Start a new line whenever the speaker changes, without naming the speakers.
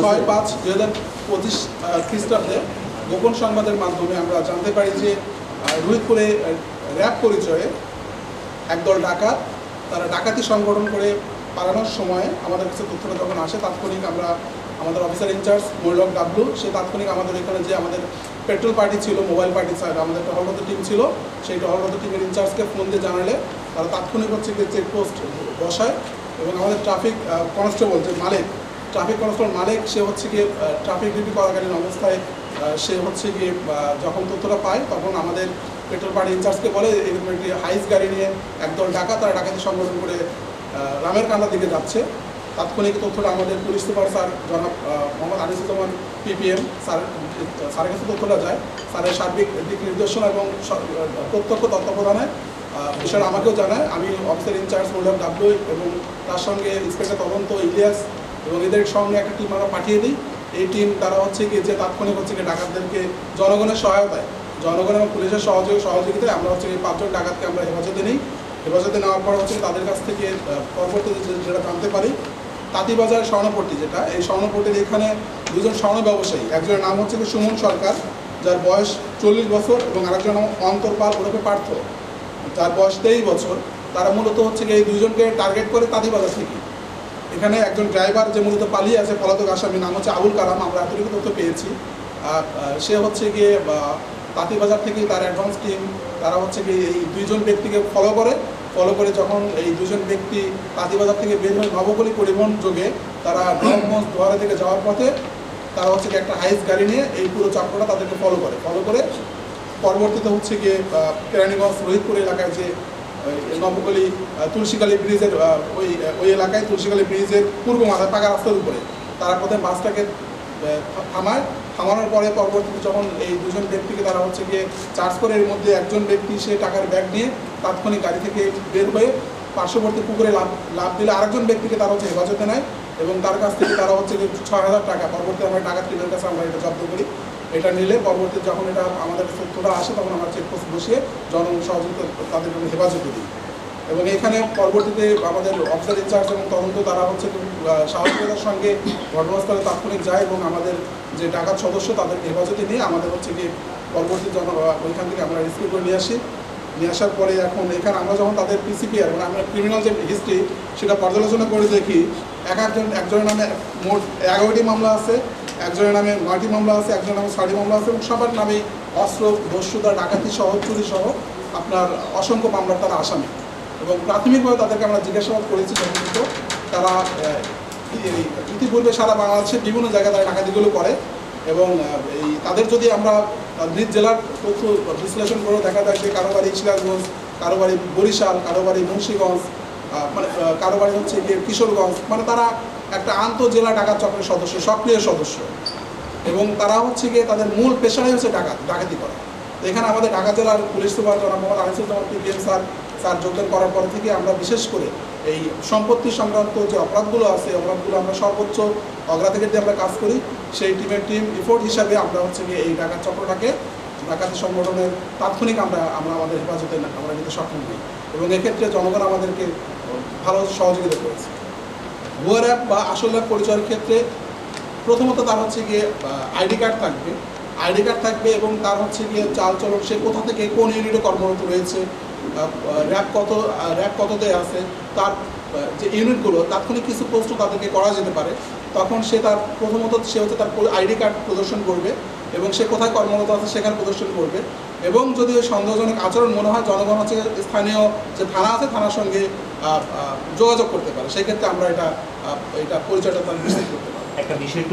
ছয় পাঁচ দুই হাজার পঁচিশ খ্রিস্টাব্দে গোপন সংবাদের মাধ্যমে আমরা জানতে পারি যে রোহিতপুরে র্যাব পরিচয়ে একদল ডাকাত, তারা ডাকাতি সংগঠন করে পালানোর সময় আমাদের কাছে তথ্যটা যখন আসে, তাৎক্ষণিক আমরা আমাদের অফিসার ইনচার্জ মৈলক ডাবলু, সে তাৎক্ষণিক আমাদের এখানে যে আমাদের পেট্রোল পার্টি ছিল মোবাইল পার্টি আমাদের টহলরত টিম ছিল, সেই টহলরত টিমের ইনচার্জকে ফোন দিয়ে জানালে, তারা তাৎক্ষণিক হচ্ছে গিয়ে চেকপোস্ট বসায় এবং আমাদের ট্রাফিক কনস্টেবল যে মালিক ট্রাফিক কনস্টেবল মালিক, সে হচ্ছে গিয়ে ট্রাফিক ডিউটি করাকালীন অবস্থায় সে হচ্ছে গিয়ে যখন তথ্যটা পায়, তখন আমাদের পেট্রোল পার্টি ইনচার্জকে বলে এরকম একটি হাইস গাড়ি নিয়ে একদল ডাকা তারা ডাকাতি সংগঠন করে রামের কান্দার দিকে যাচ্ছে। তাৎক্ষণিক তথ্যটা আমাদের পুলিশ সুপার স্যার জনাব মোহাম্মদ আনিসুজ্জামান পিপিএম স্যার, স্যারের কাছে তথ্যটা যায়। স্যারের সার্বিক দিক নির্দেশনা এবং প্রত্যক্ষ তত্ত্বাবধানে বিষয়টা আমাকেও জানায়। আমি অফিসার ইনচার্জ মোল্লার ডাব্লু এবং তার সঙ্গে ইন্সপেক্টর তদন্ত ইলিয়াস এবং এদের সঙ্গে একটা টিম আমরা পাঠিয়ে দিই। এই টিম তারা হচ্ছে কি যে তাৎক্ষণিক হচ্ছে কি ডাকাতদেরকে জনগণের সহায়তায়, জনগণ এবং পুলিশের সহযোগ সহযোগিতায় আমরা হচ্ছে এই পাঁচজন ডাকাতকে আমরা হেফাজতে নিই। হেফাজতে নেওয়ার পর হচ্ছে তাদের কাছ থেকে পরবর্তীতে যেটা জানতে পারি, তাঁতিবাজার স্বর্ণপট্টি যেটা, এই স্বর্ণপট্টির এখানে দুজন স্বর্ণ ব্যবসায়ী, একজনের নাম হচ্ছে কি সুমন সরকার, যার বয়স চল্লিশ বছর এবং আরেকজন নাম অন্তর পাল ওরফে পার্থ। যার বয়স তেইশ বছর, তারা মূলত হচ্ছে এই দুজনকে টার্গেট করে তাঁতিবাজার থেকে। এখানে একজন ড্রাইভার যে মূলত পালিয়ে আছে, পলাতক আসামি, নাম হচ্ছে আবুল কালাম। আমরা এতটুকু তথ্য পেয়েছি। সে হচ্ছে গিয়ে তাঁতিবাজার থেকে তার অ্যাডভান্স টিম তারা হচ্ছে গিয়ে এই দুইজন ব্যক্তিকে ফলো করে। ফলো করে যখন এই দুজন ব্যক্তি তাঁতিবাজার থেকে বের হয়ে নবগলি পরিবহন যোগে তারা নবগঞ্জ দুয়ারে থেকে যাওয়ার পথে তারা হচ্ছে একটা হাইস গাড়ি নিয়ে এই পুরো চক্রটা তাদেরকে ফলো করে। ফলো করে পরবর্তীতে হচ্ছে গিয়ে কেরানীগঞ্জ, রোহিতপুর এলাকায় যে আহ, তুলসীকালী ব্রিজের ওই ওই এলাকায় তুলসীকালী ব্রিজের পূর্ব মাথায় পাকা রাস্তার উপরে। তারা প্রথমে বাসটাকে থামায়। থামানোর পরে পরবর্তীতে যখন এই দুজন ব্যক্তিকে তারা হচ্ছে গিয়ে চার্জ করে এর মধ্যে একজন ব্যক্তি সে টাকার ব্যাগ নিয়ে তাৎক্ষণিক গাড়ি থেকে বের হয়ে পার্শ্ববর্তী পুকুরে লাভ লাভ দিলে আরেকজন ব্যক্তিকে তারা হচ্ছে হেফাজতে নেয়। এবং তার কাছ থেকে তারা হচ্ছে যে ছয় হাজার টাকা, পরবর্তী আমরা টাকা টিমের কাছে আমরা এটা জব্দ করি। এটা নিলে পরবর্তী যখন এটা আমাদের তথ্যটা আসে, তখন আমরা চেকপোস্ট বসিয়ে জনগণ সহযোগিতা তাদের জন্য হেফাজতে দিই। এবং এখানে পরবর্তীতে আমাদের অফিসার ইনচার্জ এবং তদন্ত তারা হচ্ছে সাহসিকতার সঙ্গে ঘটনাস্থলে তাৎক্ষণিক যায় এবং আমাদের যে ডাকাত সদস্য তাদের হেফাজতে নিয়ে আমাদের হচ্ছে গিয়ে পরবর্তী জন ওইখান থেকে আমরা রেস্কিউ করে নিয়ে আসি। নিয়ে আসার পরে এখন এখানে আমরা যখন তাদের পিসিপিআর মানে আমরা ক্রিমিনাল যে হিস্ট্রি সেটা পর্যালোচনা করে দেখি এক একজন একজনের নামে মোট এগারোটি মামলা আছে, একজনের নামে নয়টি মামলা আছে, একজনের নামে ছয়টি মামলা আছে, এবং সবার নামে অস্ত্র দস্যুতা ডাকাতি সহ চুরি সহ আপনার অসংখ্য মামলার তারা আসামি। এবং প্রাথমিকভাবে তাদেরকে আমরা জিজ্ঞাসাবাদ করেছি যথাযথ। তারা ইতিপূর্বে সারা বাংলাদেশের বিভিন্ন জায়গায় তারা ডাকাতিগুলো করে এবং এই তাদের যদি আমরা নিজ জেলার তথ্য বিশ্লেষণ করে দেখা যায় যে কারও বাড়ি সিরাজগঞ্জ কারও বাড়ি বরিশাল কারও বাড়ি মুন্সীগঞ্জ মানে কারও বাড়ি হচ্ছে গিয়ে কিশোরগঞ্জ মানে তারা একটা আন্তঃজেলা ডাকাত চক্রের সদস্য, সক্রিয় সদস্য। এবং তারা হচ্ছে গিয়ে তাদের মূল পেশাই হচ্ছে ডাকাত, ডাকাতি করা। এখানে আমাদের ঢাকা জেলার পুলিশ সুপার জনাব Mohammad Anisuzzaman PPM sir sir যোগদান করার পর থেকে আমরা বিশেষ করে এই সম্পত্তি সংক্রান্ত যে অপরাধগুলো আছে অপরাধগুলো আমরা সর্বোচ্চ অগ্রাধিকার দিয়ে আমরা কাজ করি। সেই টিমের টিম রিপোর্ট হিসাবে আমরা হচ্ছে গিয়ে এই ডাকাত চক্রটাকে ডাকাতি সংগঠনের তাৎক্ষণিক আমরা আমরা আমাদের হেফাজতে আমরা কিন্তু সক্ষম হই এবং এক্ষেত্রে জনগণ আমাদেরকে ভালো সহযোগিতা করেছে। ভুয়ার অ্যাপ বা আসল অ্যাপ পরিচয়ের ক্ষেত্রে প্রথমত তার হচ্ছে গিয়ে আইডি কার্ড থাকবে। আইডি কার্ড থাকবে এবং তার হচ্ছে গিয়ে চাল চলন সে কোথা থেকে কোন ইউনিটে কর্মরত রয়েছে র্যাব কত র্যাব কততে আছে, তার যে ইউনিটগুলো তাৎক্ষণিক কিছু প্রশ্ন তাদেরকে করা যেতে পারে। তখন সে তার, প্রথমত সে হচ্ছে তার আইডি কার্ড প্রদর্শন করবে এবং সে কোথায় কর্মরত আছে সেখানে প্রদর্শন করবে। এবং যদি সন্দেহজনক আচরণ মনে হয়, জনগণ হচ্ছে স্থানীয় যে থানা আছে, থানার সঙ্গে যোগাযোগ করতে পারে। সেই ক্ষেত্রে আমরা এটা এটা পরিচয়টা তার নিশ্চিত করতে পারি
একটা বিষয়